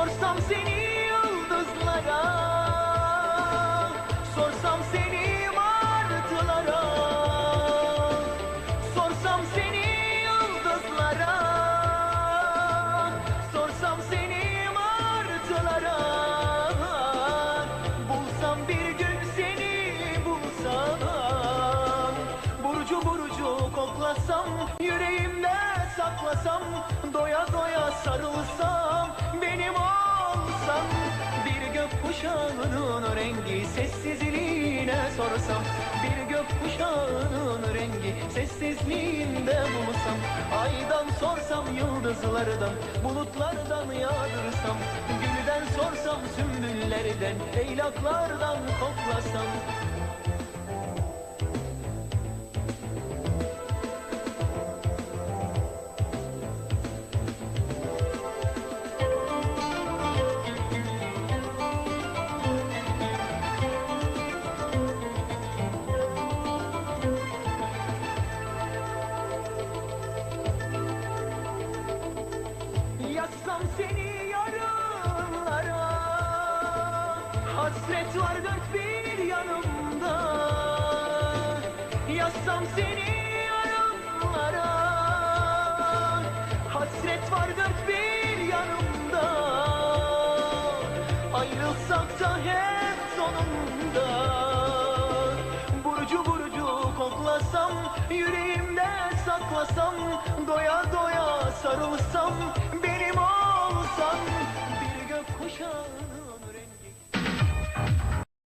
Sorsam seni yıldızlara Sorsam seni martılara Sorsam seni yıldızlara Sorsam seni martılara. Bulsam bir gün seni bulsam. Burcu burcu koklasam Yüreğimde saklasam Doya doya sarılsam olsan Bir gökkuşağının rengi Sessizliğine sorsam Bir gökkuşağının rengi Sessizliğinde bulsam Aydan sorsam yıldızlardan Bulutlardan yağdırsam Gülden sorsam sümbüllerden Leylaklardan koklasam seni yarınlara. Hasret var dört bir yanımda. Yazsam seni yarınlara. Hasret var dört bir yanımda. Ayrılsak da hep sonunda. Burcu burcu koklasam Yüreğimde saklasam Doya doya sarılsam Benim olsan Bir gökkuşağı